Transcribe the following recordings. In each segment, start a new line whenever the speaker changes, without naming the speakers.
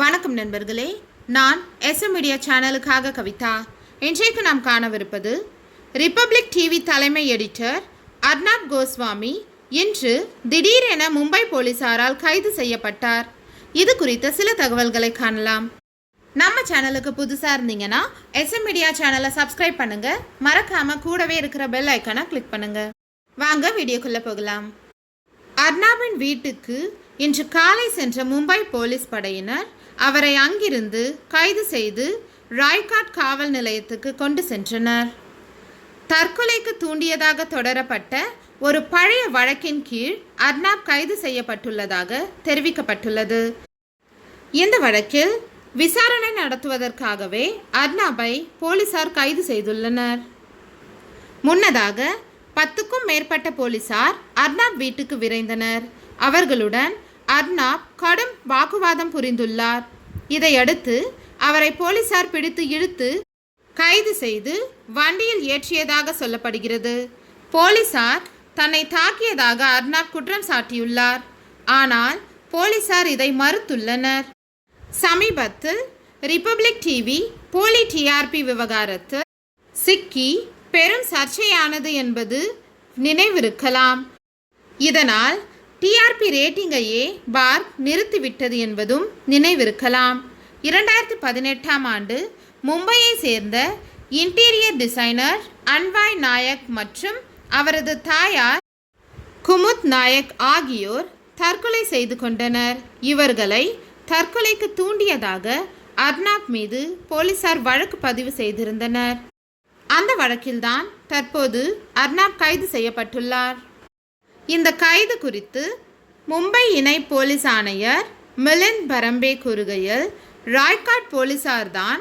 வணக்கம் நண்பர்களே. நான் எஸ்எம் மீடியா சேனலுக்காக கவிதா. இன்றைக்கு நாம் காணவிருப்பது ரிப்பப்ளிக் டிவி தலைமை எடிட்டர் அர்னாப் கோஸ்வாமி இன்று திடீரென மும்பை போலீசாரால் கைது செய்யப்பட்டார். இது குறித்த சில தகவல்களை காணலாம். நம்ம சேனலுக்கு புதுசாக இருந்தீங்கன்னா எஸ்எம் மீடியா சேனலை சப்ஸ்கிரைப் பண்ணுங்க. மறக்காம கூடவே இருக்கிற பெல் ஐக்கனை கிளிக் பண்ணுங்க. வாங்க வீடியோக்குள்ளே போகலாம். அர்னாபின் வீட்டுக்கு இன்று காலை சென்ற மும்பை போலீஸ் படையினர் அவரை அங்கிருந்து கைது செய்து ராய்காட் காவல் நிலையத்துக்கு கொண்டு சென்றனர். தற்கொலைக்கு தூண்டியதாக தொடரப்பட்ட ஒரு பழைய வழக்கின் கீழ் அர்னாப் கைது செய்யப்பட்டுள்ளதாக தெரிவிக்கப்பட்டுள்ளது. இந்த வழக்கில் விசாரணை நடத்துவதற்காகவே அர்னாபை போலீசார் கைது செய்துள்ளனர். முன்னதாக பத்துக்கும் மேற்பட்ட போலீசார் அர்னாப் வீட்டுக்கு விரைந்தனர். அவர்களுடன் அர்னாப் கடும் வாக்குவாதம் புரிந்துள்ளார். இதையடுத்து அவரை போலீசார் பிடித்து இழுத்து கைது செய்து வண்டியில் ஏற்றியதாக சொல்லப்படுகிறது. போலீசார் தன்னை தாக்கியதாக அர்னாப் குற்றம் சாட்டியுள்ளார். ஆனால் போலீசார் இதை மறுத்துள்ளனர். சமீபத்தில் ரிப்பப்ளிக் டிவி போலி டிஆர்பி விவகாரத்தில் சிக்கி பெரும் சர்ச்சையானது என்பது நினைவிருக்கலாம். இதனால் டிஆர்பி ரேட்டிங்கையே பார்க் நிறுத்திவிட்டது என்பதும் நினைவிருக்கலாம். இரண்டாயிரத்தி பதினெட்டாம் ஆண்டு மும்பையை சேர்ந்த இன்டீரியர் டிசைனர் அன்வாய் நாயக் மற்றும் அவரது தாயார் குமுத் நாயக் ஆகியோர் தற்கொலை செய்து கொண்டனர். இவர்களை தற்கொலைக்கு தூண்டியதாக அர்னாப் மீது போலீசார் வழக்கு பதிவு செய்திருந்தனர். அந்த வழக்கில்தான் தற்போது அர்னாப் கைது செய்யப்பட்டுள்ளார். இந்த கைது குறித்து மும்பை இணை போலீஸ் ஆணையர் மிலிந்த் பரம்பே கூறுகையில் ராய்காட் போலீசார்தான்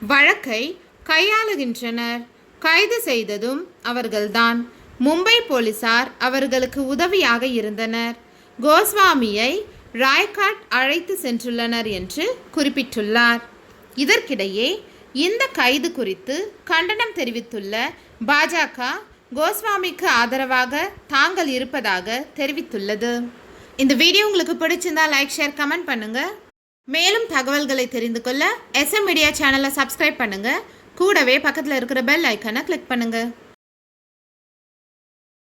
வழக்கை கையாளுகின்றனர். கைது செய்ததும் அவர்கள்தான். மும்பை போலீசார் அவர்களுக்கு உதவியாக இருந்தனர். கோஸ்வாமியை ராய்காட் அழைத்து சென்றுள்ளனர் என்று குறிப்பிட்டுள்ளார். இதற்கிடையே இந்த கைது குறித்து கண்டனம் தெரிவித்துள்ள பாஜக கோஸ்வாமிக்கு ஆதரவாக தாங்கள் இருப்பதாக தெரிவித்துள்ளது. இந்த வீடியோ உங்களுக்கு பிடிச்சிருந்தா லைக் ஷேர் கமெண்ட் பண்ணுங்க. மேலும் தகவல்களை தெரிந்து கொள்ள எஸ்எம் மீடியா சேனலை சப்ஸ்கிரைப் பண்ணுங்க. கூடவே பக்கத்தில் இருக்கிற பெல் ஐக்கனை கிளிக் பண்ணுங்கள்